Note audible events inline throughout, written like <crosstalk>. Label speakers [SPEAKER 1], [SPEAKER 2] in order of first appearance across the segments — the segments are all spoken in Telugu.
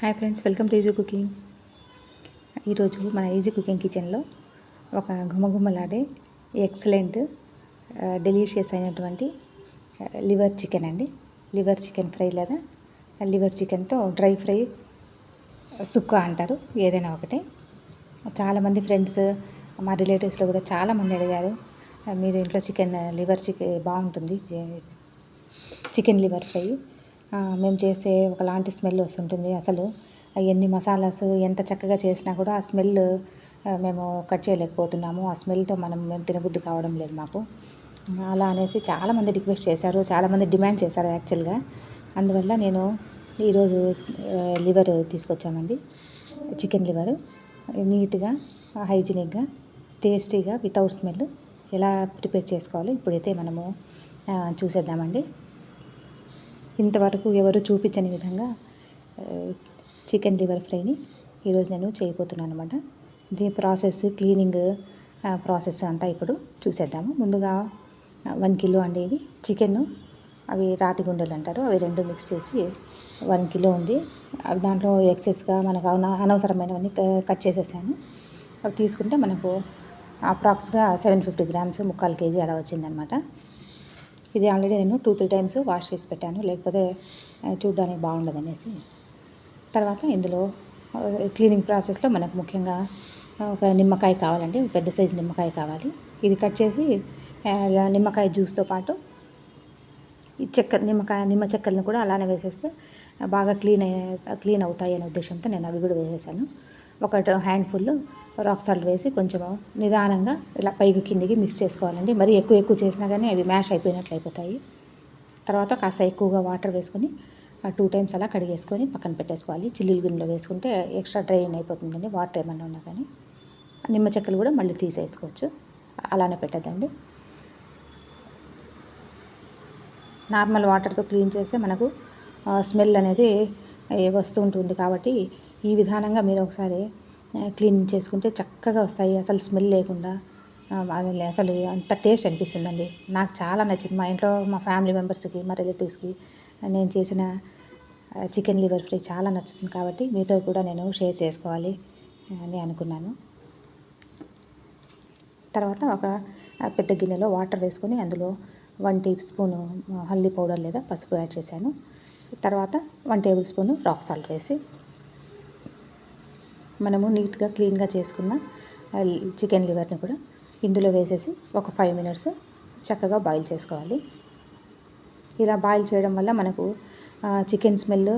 [SPEAKER 1] Hi friends welcome to easy cooking. ఈరోజు మన ఈజీ కుకింగ్ కిచెన్లో ఒక గుమగుమలాడే ఎక్సలెంట్ డెలీషియస్ అయినటువంటి లివర్ చికెన్ అండి. లివర్ చికెన్ ఫ్రై లేదా? లివర్ చికెన్తో డ్రై ఫ్రై సుక్క అంటారు ఏదైనా ఒకటే. చాలామంది ఫ్రెండ్స్ మా రిలేటివ్స్లో కూడా చాలామంది అడిగారు మీరు ఇంట్లో చికెన్ లివర్ చికెన్ బాగుంటుంది చికెన్ లివర్ ఫ్రై? మేము చేసే ఒకలాంటి స్మెల్ వస్తుంటుంది అసలు. ఎన్ని మసాలాస్ ఎంత చక్కగా చేసినా కూడా ఆ స్మెల్ మేము కట్ చేయలేకపోతున్నాము. ఆ స్మెల్తో మనం మేము తినబుద్ధి కావడం లేదు మాకు. అలా అనేసి చాలామంది రిక్వెస్ట్ చేశారు. చాలామంది డిమాండ్ చేశారు యాక్చువల్గా. అందువల్ల నేను ఈరోజు లివర్ తీసుకొచ్చామండి. Chicken liver. నీట్గా హైజీనిక్గా టేస్టీగా వితౌట్ స్మెల్ ఎలా ప్రిపేర్ చేసుకోవాలో ఇప్పుడైతే మనము చూసేద్దామండి. ఇంతవరకు ఎవరు చూపించని విధంగా చికెన్ లివర్ ఫ్రైని ఈరోజు నేను చేయబోతున్నాను అనమాట దీని ప్రాసెస్ క్లీనింగ్ ప్రాసెస్ అంతా ఇప్పుడు చూసేద్దాము. ముందుగా వన్ కిలో అండేవి చికెన్ అవి రాతి గుండెలు అంటారు. అవి రెండు మిక్స్ చేసి వన్ కిలో ఉంది. అవి దాంట్లో ఎక్సెస్గా మనకు అన- అనవసరమైనవన్నీ క- కట్ చేసేసాను. అవి తీసుకుంటే మనకు అప్రాక్స్గా సెవెన్ ఫిఫ్టీ గ్రామ్స్ ముక్కాలు కేజీ అలా వచ్చిందనమాట ఇది ఆల్రెడీ నేను టూ త్రీ టైమ్స్ వాష్ చేసి పెట్టాను. లేకపోతే చూడడానికి బాగుండదు అనేసి తర్వాత ఇందులో క్లీనింగ్ ప్రాసెస్లో మనకు ముఖ్యంగా ఒక నిమ్మకాయ కావాలండి. పెద్ద సైజు నిమ్మకాయ కావాలి. ఇది కట్ చేసి నిమ్మకాయ జ్యూస్తో పాటు ఈ చెక్క నిమ్మకాయ నిమ్మ చెక్కలను కూడా అలానే వేసేస్తే బాగా క్లీన్ క్లీన్ అవుతాయి అనే ఉద్దేశంతో నేను అవి కూడా వేసేసాను. ఒక హ్యాండ్ఫుల్ రాక్ సాల్ట్ వేసి కొంచెం నిదానంగా ఇలా పైకి కిందికి మిక్స్ చేసుకోవాలండి. మరి ఎక్కువ ఎక్కువ చేసినా కానీ అవి మ్యాష్ అయిపోయినట్లు అయిపోతాయి. తర్వాత కాస్త ఎక్కువగా వాటర్ వేసుకొని టూ టైమ్స్ అలా కడిగేసుకొని పక్కన పెట్టేసుకోవాలి. చిల్లులు గిన్నెలో వేసుకుంటే ఎక్స్ట్రా డ్రైన్ అయిపోతుందండి వాటర్ ఏమన్నా ఉన్నా కానీ. నిమ్మ చెక్కలు కూడా మళ్ళీ తీసేసుకోవచ్చు. అలానే పెట్టద్దండి నార్మల్ వాటర్తో క్లీన్ చేస్తే మనకు స్మెల్ అనేది వస్తూ ఉంటుంది కాబట్టి ఈ విధానంగా మీరు ఒకసారి క్లీన్ చేసుకుంటే చక్కగా వస్తాయి. అసలు స్మెల్ లేకుండా ఆ, అసలు అంత టేస్ట్ అనిపిస్తుందండి. నాకు చాలా నచ్చింది. మా ఇంట్లో మా ఫ్యామిలీ మెంబర్స్కి మా రిలేటివ్స్కి నేను చేసిన చికెన్ లివర్ ఫ్రై చాలా నచ్చుతుంది కాబట్టి మీతో కూడా నేను షేర్ చేసుకోవాలి అని అనుకున్నాను. తర్వాత ఒక పెద్ద గిన్నెలో వాటర్ వేసుకొని అందులో one tea spoon haldi powder లేదా పసుపు యాడ్ చేశాను. తర్వాత one table spoon rock salt వేసి మనము నీట్గా క్లీన్గా చేసుకున్న చికెన్ లివర్ని కూడా ఇందులో వేసేసి ఒక ఫైవ్ మినిట్స్ చక్కగా బాయిల్ చేసుకోవాలి. ఇలా బాయిల్ చేయడం వల్ల మనకు చికెన్ స్మెల్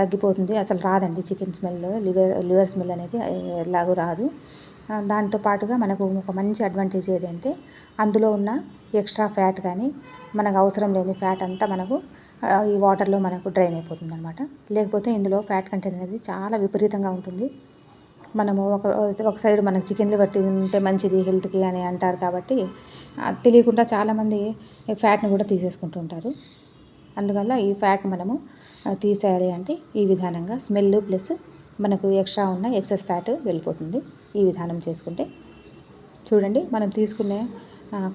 [SPEAKER 1] తగ్గిపోతుంది. అసలు రాదండి chicken smell. Liver liver smell అనేది ఎలాగూ రాదు. దాంతో పాటుగా మనకు ఒక మంచి అడ్వాంటేజ్ ఏదంటే అందులో ఉన్న ఎక్స్ట్రా ఫ్యాట్ కానీ మనకు అవసరం లేని ఫ్యాట్ అంతా మనకు ఈ వాటర్లో మనకు డ్రైన్ అయిపోతుంది అనమాట లేకపోతే ఇందులో ఫ్యాట్ కంటెంట్ అనేది చాలా విపరీతంగా ఉంటుంది. మనము ఒక ఒక సైడ్ మనకు చికెన్ లివర్ తింటే మంచిది హెల్త్కి అని అంటారు కాబట్టి తెలియకుండా చాలామంది ఈ ఫ్యాట్ని కూడా తీసేసుకుంటుంటారు. అందువల్ల ఈ ఫ్యాట్ మనము తీసేయాలి అంటే ఈ విధానంగా స్మెల్ ప్లస్ మనకు ఎక్స్ట్రా ఉన్న ఎక్సెస్ ఫ్యాట్ వెళ్ళిపోతుంది. ఈ విధానం చేసుకుంటే చూడండి మనం తీసుకునే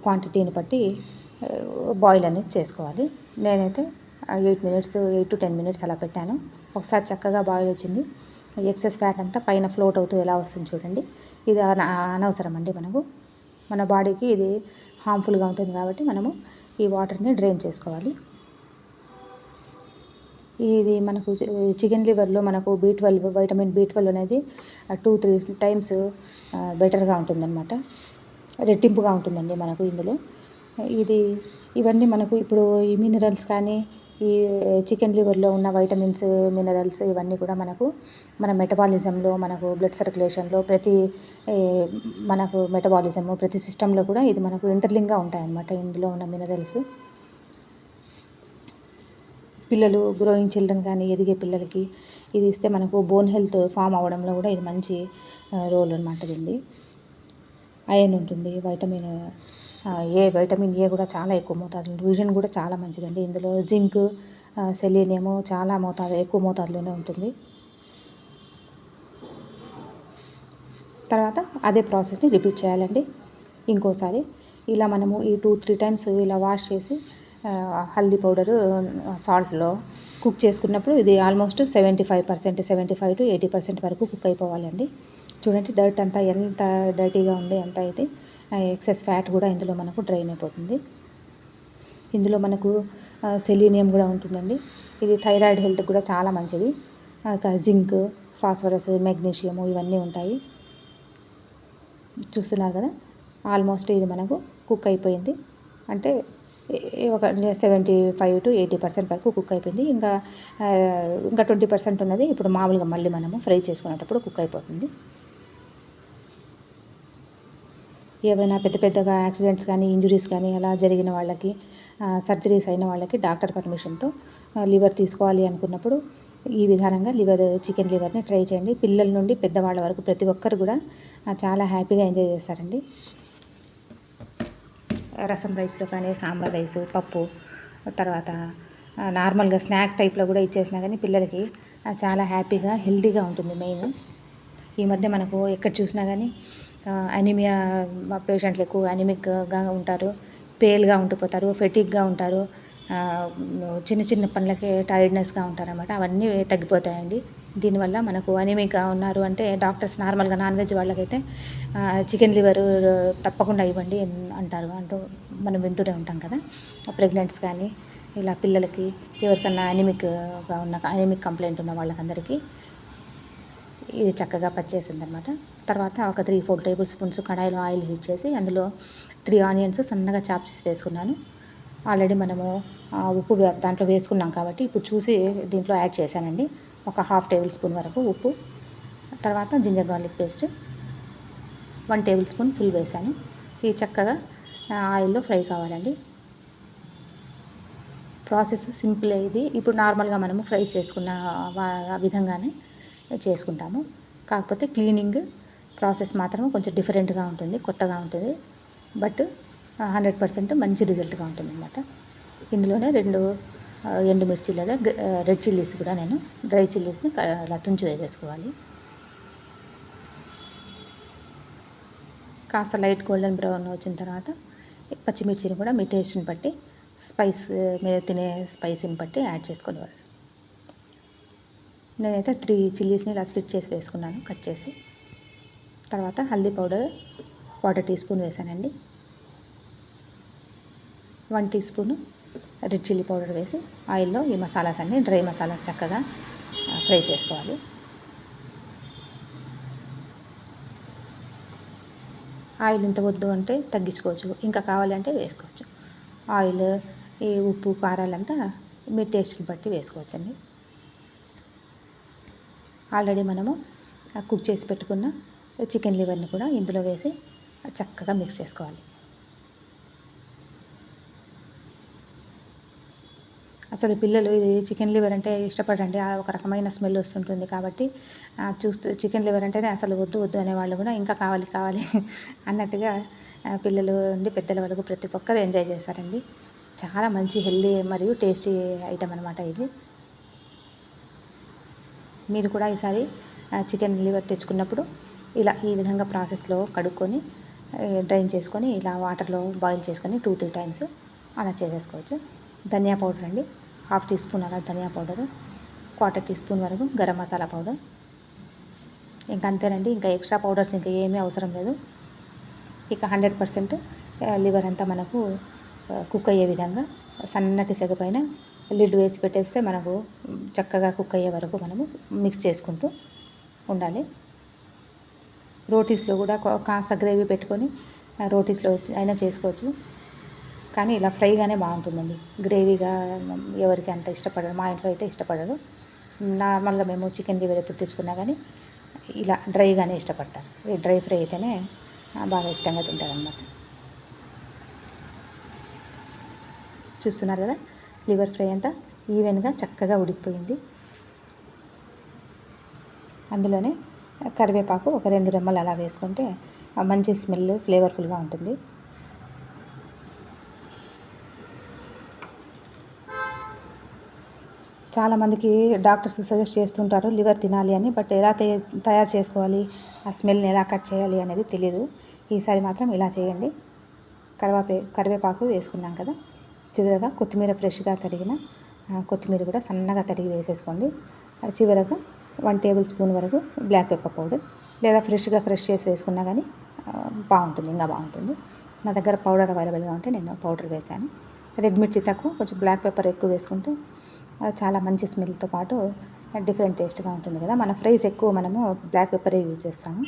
[SPEAKER 1] క్వాంటిటీని బట్టి బాయిల్ అనేది చేసుకోవాలి. నేనైతే eight minutes eight to ten minutes అలా పెట్టాను. ఒకసారి చక్కగా బాయిల్ వచ్చింది. ఎక్సెస్ ఫ్యాట్ అంతా పైన ఫ్లోట్ అవుతూ ఎలా వస్తుంది చూడండి. ఇది అన- అనవసరం అండి మనకు. మన బాడీకి ఇది హార్మ్ఫుల్గా ఉంటుంది కాబట్టి మనము ఈ వాటర్ని డ్రైన్ చేసుకోవాలి. ఇది మనకు చికెన్ లివర్లో మనకు B twelve vitamin B twelve అనేది టూ త్రీ టైమ్స్ బెటర్గా ఉంటుందన్నమాట. రెట్టింపుగా ఉంటుందండి మనకు ఇందులో. ఇది ఇవన్నీ మనకు ఇప్పుడు ఈ మినరల్స్ కానీ ఈ చికెన్ లివర్లో ఉన్న వైటమిన్స్ మినరల్స్ ఇవన్నీ కూడా మనకు మన మెటబాలిజంలో మనకు బ్లడ్ సర్క్యులేషన్లో ప్రతి మనకు మెటబాలిజము ప్రతి సిస్టంలో కూడా ఇది మనకు ఇంటర్లింగ్గా ఉంటాయన్నమాట. ఇందులో ఉన్న మినరల్స్. పిల్లలు గ్రోయింగ్ చిల్డ్రన్ కానీ ఎదిగే పిల్లలకి ఇది ఇస్తే మనకు బోన్ హెల్త్ ఫామ్ అవ్వడంలో కూడా ఇది మంచి రోల్ అనమాట దీన్ని ఐరన్ ఉంటుంది వైటమిన్ ఏ వైటమిన్ ఏ కూడా చాలా ఎక్కువ మోతాదు విజన్ కూడా చాలా మంచిదండి. ఇందులో జింక్ సెలీనియము చాలా మోతాదు ఎక్కువ మోతాదులోనే ఉంటుంది. తర్వాత అదే ప్రాసెస్ని రిపీట్ చేయాలండి. ఇంకోసారి ఇలా మనము ఈ టూ త్రీ టైమ్స్ ఇలా వాష్ చేసి హల్దీ పౌడరు సాల్ట్లో కుక్ చేసుకున్నప్పుడు ఇది almost seventy five percent seventy five to eighty percent వరకు కుక్ అయిపోవాలండి. చూడండి డర్ట్ అంతా ఎంత డర్టీగా ఉంది ఎంత అయితే ఎక్సెస్ ఫ్యాట్ కూడా ఇందులో మనకు డ్రైన్ అయిపోతుంది. ఇందులో మనకు సెలీనియం కూడా ఉంటుందండి. ఇది థైరాయిడ్ హెల్త్ కూడా చాలా మంచిది. జింక్ ఫాస్ఫరస్ మెగ్నీషియం ఇవన్నీ ఉంటాయి. చూస్తున్నారు కదా? ఆల్మోస్ట్ ఇది మనకు కుక్ అయిపోయింది. అంటే ఒక seventy five to eighty percent వరకు కుక్ అయిపోయింది. ఇంకా ఇంకా ట్వంటీ పర్సెంట్ ఉన్నది. ఇప్పుడు మామూలుగా మళ్ళీ మనము ఫ్రై చేసుకునేటప్పుడు కుక్ అయిపోతుంది. ఏవైనా పెద్ద పెద్దగా యాక్సిడెంట్స్ కానీ ఇంజురీస్ కానీ అలా జరిగిన వాళ్ళకి సర్జరీస్ అయిన వాళ్ళకి డాక్టర్ పర్మిషన్తో లివర్ తీసుకోవాలి అనుకున్నప్పుడు ఈ విధానంగా లివర్ చికెన్ లివర్ని ట్రై చేయండి. పిల్లల నుండి పెద్దవాళ్ళ వరకు ప్రతి ఒక్కరు కూడా చాలా హ్యాపీగా ఎంజాయ్ చేస్తారండి. రసం రైస్లో కానీ సాంబార్ రైస్ పప్పు తర్వాత నార్మల్గా స్నాక్ టైప్లో కూడా ఇచ్చేసినా కానీ పిల్లలకి చాలా హ్యాపీగా హెల్తీగా ఉంటుంది మెయిన్. ఈ మధ్య మనకు ఎక్కడ చూసినా కానీ అనిమియా పేషెంట్లు ఎక్కువ అనిమిక్గా ఉంటారు పేల్గా ఉండిపోతారు ఫెటిక్గా ఉంటారు చిన్న చిన్న పనులకి టైర్డ్నెస్గా ఉంటారనమాట అవన్నీ తగ్గిపోతాయండి. దీనివల్ల మనకు అనిమిక్గా ఉన్నారు అంటే డాక్టర్స్ నార్మల్గా నాన్ వెజ్ వాళ్ళకైతే చికెన్ లివర్ తప్పకుండా ఇవ్వండి అంటారు. అంటూ మనం వింటూనే ఉంటాం కదా. ప్రెగ్నెంట్స్ కానీ ఇలా పిల్లలకి ఎవరికన్నా అనిమిక్గా ఉన్న అనిమిక్ కంప్లైంట్ ఉన్న వాళ్ళకందరికీ ఇది చక్కగా పచ్చేసింది అనమాట తర్వాత ఒక త్రీ ఫోర్ టేబుల్ స్పూన్స్ కడాయిలో ఆయిల్ హీట్ చేసి అందులో త్రీ ఆనియన్స్ సన్నగా చాప్ చేసి వేసుకున్నాను. ఆల్రెడీ మనము ఉప్పు దాంట్లో వేసుకున్నాం కాబట్టి ఇప్పుడు చూసి దీంట్లో యాడ్ చేశానండి. ఒక హాఫ్ టేబుల్ స్పూన్ వరకు ఉప్పు. తర్వాత ginger garlic paste. One table spoon full వేసాను. ఇది చక్కగా ఆయిల్లో ఫ్రై కావాలండి. ప్రాసెస్ సింపుల్ ఇది ఇప్పుడు నార్మల్గా మనము ఫ్రై చేసుకున్న విధంగానే చేసుకుంటాము. కాకపోతే క్లీనింగ్ ప్రాసెస్ మాత్రం కొంచెం డిఫరెంట్గా ఉంటుంది కొత్తగా ఉంటుంది. బట్ హండ్రెడ్ పర్సెంట్ మంచి రిజల్ట్గా ఉంటుంది అనమాట ఇందులోనే రెండు ఎండుమిర్చి లేదా రెడ్ చిల్లీస్ కూడా నేను డ్రై చిల్లీస్ని అలా తుంచి వేసేసుకోవాలి. కాస్త లైట్ గోల్డెన్ బ్రౌన్ వచ్చిన తర్వాత పచ్చిమిర్చిని కూడా మీ టేస్ట్ని బట్టి స్పైస్ మీరు తినే స్పైసీని బట్టి యాడ్ చేసుకోవాలి నేనైతే త్రీ చిల్లీస్ని ఇలా స్టిచ్ చేసి వేసుకున్నాను కట్ చేసి. తర్వాత haldi powder quarter tea spoon వేసానండి. One tea spoon red chilli powder వేసి ఆయిల్లో ఈ మసాలాస్ అన్ని డ్రై మసాలాస్ చక్కగా ఫ్రై చేసుకోవాలి. ఆయిల్ ఇంత వద్దు అంటే తగ్గించుకోవచ్చు ఇంకా కావాలంటే వేసుకోవచ్చు. ఆయిల్ ఈ ఉప్పు కారాలంతా మీ టేస్ట్ని బట్టి వేసుకోవచ్చండి. ఆల్రెడీ మనము కుక్ చేసి పెట్టుకున్న చికెన్ లివర్ని కూడా ఇందులో వేసి చక్కగా మిక్స్ చేసుకోవాలి. అసలు పిల్లలు ఇది చికెన్ లివర్ అంటే ఇష్టపడండి. ఒక రకమైన స్మెల్ వస్తుంటుంది కాబట్టి చూస్తూ చికెన్ లివర్ అంటేనే అసలు వద్దు వద్దు అనేవాళ్ళు కూడా ఇంకా కావాలి కావాలి <laughs> అన్నట్టుగా పిల్లలు నుండి పెద్దల వరకు ప్రతి ఒక్కరు ఎంజాయ్ చేస్తారండి చాలా మంచి హెల్దీ మరియు టేస్టీ ఐటమ్ అనమాట ఇది. మీరు కూడా ఈసారి చికెన్ లివర్ తెచ్చుకున్నప్పుడు ఇలా ఈ విధంగా ప్రాసెస్లో కడుక్కొని డ్రైన్ చేసుకొని ఇలా వాటర్లో బాయిల్ చేసుకొని టూ త్రీ టైమ్స్ అలా చేసేసుకోవచ్చు. ధనియా పౌడర్ అండి హాఫ్ టీ స్పూన్ అలా dhaniya powder quarter tea spoon వరకు గరం మసాలా పౌడర్. ఇంకా అంతేనండి ఇంకా ఎక్స్ట్రా పౌడర్స్ ఇంకా ఏమీ అవసరం లేదు. ఇక హండ్రెడ్ పర్సెంట్ లివర్ అంతా మనకు కుక్ అయ్యే విధంగా సన్నటి సెగ పైన లిడ్ వేసి పెట్టేస్తే మనకు చక్కగా కుక్ అయ్యే వరకు మనము మిక్స్ చేసుకుంటూ ఉండాలి. రోటీస్లో కూడా కాస్త గ్రేవీ పెట్టుకొని రోటీస్లో అయినా చేసుకోవచ్చు. కానీ ఇలా ఫ్రైగానే బాగుంటుందండి. గ్రేవీగా ఎవరికి అంత ఇష్టపడరు మా ఇంట్లో అయితే ఇష్టపడరు. నార్మల్గా మేము చికెన్ లివర్ ఎప్పుడు తీసుకున్నా కానీ ఇలా డ్రైగానే ఇష్టపడతారు. ఈ డ్రై ఫ్రై అయితేనే బాగా ఇష్టంగా తింటారనమాట చూస్తున్నారు కదా? లివర్ ఫ్రై అంతా ఈవెన్గా చక్కగా ఉడికిపోయింది. అందులోనే కరివేపాకు ఒక రెండు రెమ్మలు అలా వేసుకుంటే మంచి స్మెల్ ఫ్లేవర్ఫుల్గా ఉంటుంది. చాలామందికి డాక్టర్స్ సజెస్ట్ చేస్తుంటారు లివర్ తినాలి అని బట్ ఎలా తయారు చేసుకోవాలి ఆ స్మెల్ని ఎలా కట్ చేయాలి అనేది తెలియదు ఈసారి మాత్రం ఇలా చేయండి. కరివేపే కరివేపాకు వేసుకున్నాం కదా. చివరగా కొత్తిమీర ఫ్రెష్గా తరిగిన కొత్తిమీర కూడా సన్నగా తరిగి వేసేసుకోండి. చివరగా వన్ టేబుల్ స్పూన్ వరకు బ్లాక్ పెప్పర్ పౌడర్ లేదా ఫ్రెష్గా ఫ్రెష్ చేసి వేసుకున్నా కానీ బాగుంటుంది ఇంకా బాగుంటుంది. నా దగ్గర పౌడర్ అవైలబుల్గా ఉంటే నేను పౌడర్ వేశాను. రెడ్ మిర్చి తక్కువ కొంచెం బ్లాక్ పెప్పర్ ఎక్కువ వేసుకుంటే చాలా మంచి స్మెల్తో పాటు డిఫరెంట్ టేస్ట్గా ఉంటుంది కదా. మన ఫ్రైస్ ఎక్కువ మనము బ్లాక్ పెప్పరే యూజ్ చేస్తాము.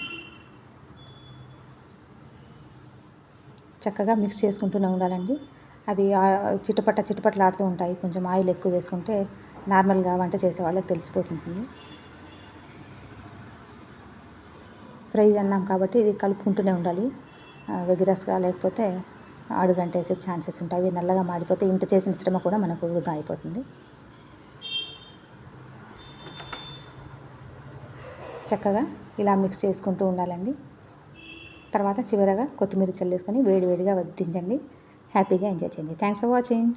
[SPEAKER 1] చక్కగా మిక్స్ చేసుకుంటూనే ఉండాలండి. అవి ఆ- చిటపట చిటపటలాడుతూ ఉంటాయి. కొంచెం ఆయిల్ ఎక్కువ వేసుకుంటే నార్మల్గా వంట చేసే వాళ్ళకి తెలిసిపోతుంటుంది. ఫ్రై అన్నాం కాబట్టి ఇది కలుపుకుంటూనే ఉండాలి. వెగిరస్గా లేకపోతే అడుగంటేసే ఛాన్సెస్ ఉంటాయి. అవి నల్లగా మాడిపోతే ఇంత చేసిన శ్రమ కూడా మనకు వృధా అయిపోతుంది. చక్కగా ఇలా మిక్స్ చేసుకుంటూ ఉండాలండి. తర్వాత చివరగా కొత్తిమీర చల్లేసుకొని వేడి వేడిగా వడ్డించండి. హ్యాపీగా ఎంజాయ్ చేయండి థ్యాంక్స్ ఫర్ వాచింగ్